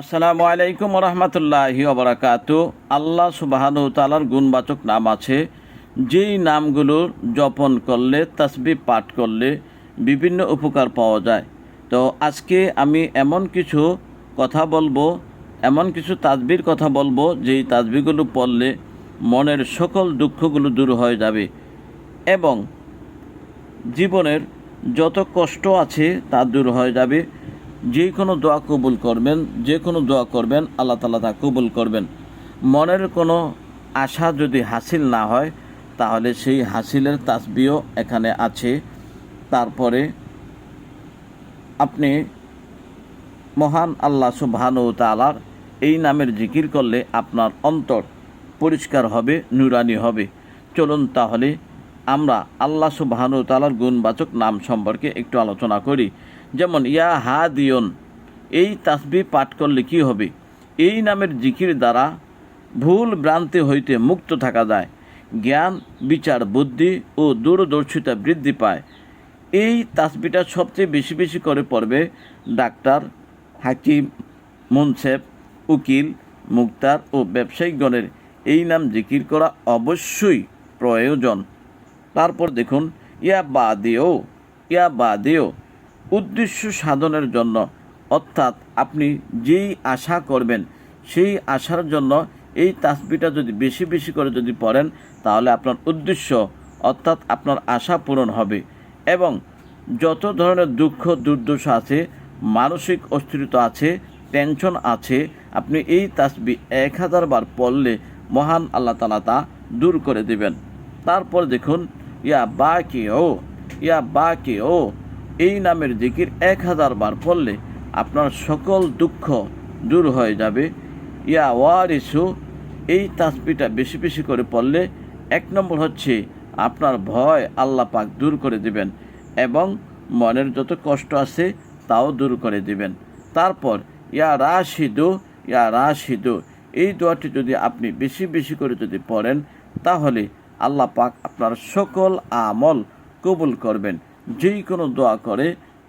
আসসালামু আলাইকুম রহমতুল্লাহি অবরাকাত আল্লাহ সুবাহানু তালার গুণবাচক নাম আছে। যেই নামগুলোর জপন করলে তসবি পাঠ করলে বিভিন্ন উপকার পাওয়া যায়। তো আজকে আমি এমন কিছু কথা বলব, এমন কিছু তাজবির কথা বলব, যেই তাজবিগুলো পড়লে মনের সকল দুঃখগুলো দূর হয়ে যাবে এবং জীবনের যত কষ্ট আছে তা দূর হয়ে যাবে। যে কোনো দোয়া কবুল করবেন, যে কোনো দোয়া করবেন, আল্লাহ তালা তা কবুল করবেন। মনের কোনো আশা যদি হাসিল না হয়, তাহলে সেই হাসিলের তাসবিও এখানে আছে। তারপরে আপনি মহান আল্লাহ সুবহানু তালার এই নামের জিকির করলে আপনার অন্তর পরিষ্কার হবে, নুরানি হবে। চলুন তাহলে আমরা আল্লাহ সুবহানু তালার গুণবাচক নাম সম্পর্কে একটু আলোচনা করি। যেমন, ইয়া হা দিয়ন এই তাসবি পাঠ করলে কি হবে? এই নামের জিকির দ্বারা ভুল ভ্রান্তি হইতে মুক্ত থাকা যায়। জ্ঞান, বিচার, বুদ্ধি ও দূরদর্শিতা বৃদ্ধি পায়। এই তাসবিটা সবচেয়ে বেশি বেশি করে পড়বে ডাক্তার, হাকিম মুনসেফ উকিল, মুক্তার ও ব্যবসায়িকগণের এই নাম জিকির করা অবশ্যই প্রয়োজন। তারপর দেখুন, ইয়া বাদেও ইয়া বাদেও উদ্দেশ্য সাধনের জন্য, অর্থাৎ আপনি যেই আশা করবেন, সেই আশার জন্য এই তাসবিটা যদি বেশি বেশি করে যদি পড়েন, তাহলে আপনার উদ্দেশ্য, অর্থাৎ আপনার আশা পূরণ হবে। এবং যত ধরনের দুঃখ, দুর্দশা আছে, মানসিক অস্থিরতা আছে টেনশন আছে, আপনি এই তাসবি এক হাজার বার পড়লে মহান আল্লাহ তালা তা দূর করে দেবেন। তারপর দেখুন, ইয়া বা কে ও ইয়া বা কে ও এই নামের জিকির এক হাজার বার পড়লে আপনার সকল দুঃখ দূর হয়ে যাবে। ইয়া ওয়ারিসু, এই তাসবিটা বেশি বেশি করে পড়লে এক নম্বর হচ্ছে আপনার ভয় আল্লাহ পাক দূর করে দিবেন এবং মনের যত কষ্ট আছে তাও দূর করে দিবেন। তারপর, ইয়া রাশিদু ইয়া রাশিদু, এই দোয়াটি যদি আপনি বেশি বেশি করে যদি পড়েন, তাহলে আল্লাহ পাক আপনার সকল আমল কবুল করবেন। যেই কোনো দোয়া করে,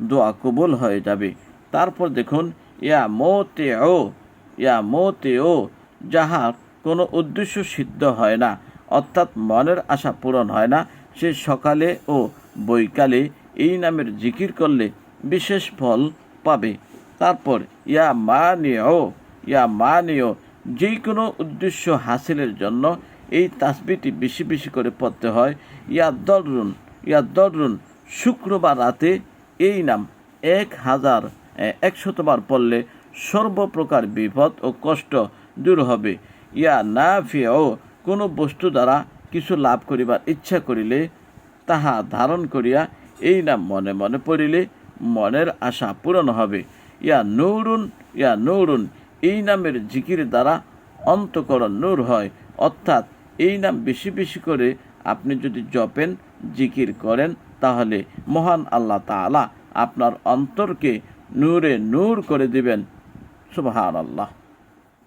দোয়া কবুল হয়ে যাবে। তারপর দেখুন, ইয়া মোতে ও ইয়া মোতে ও যাহার কোনো উদ্দেশ্য সিদ্ধ হয় না, অর্থাৎ মনের আশা পূরণ হয় না, সে সকালে ও বৈকালে এই নামের জিকির করলে বিশেষ ফল পাবে। তারপর, ইয়া মা নিয়েও ইয়া মা নিয়েও যে কোনো উদ্দেশ্য হাসিলের জন্য এই তাসবিটি বেশি বেশি করে পড়তে হয়। ইয়া দরুন ইয়া দরুন শুক্রবার রাতে এই নাম এক হাজার একশতবার পড়লে সর্বপ্রকার বিপদ ও কষ্ট দূর হবে। ইয়া না ফিয়াও কোনো বস্তু দ্বারা কিছু লাভ করিবার ইচ্ছা করিলে তাহা ধারণ করিয়া এই নাম মনে মনে পড়িলে মনের আশা পূরণ হবে। ইয়া নৌরুন ইয়া নৌরুন, এই নামের জিকির দ্বারা অন্তকরণ নূর হয়। অর্থাৎ এই নাম বেশি বেশি করে আপনি যদি জপেন, জিকির করেন, তাহলে মহান আল্লাহ তালা আপনার অন্তরকে নূরে নূর করে দিবেন। সুবাহ আল্লাহ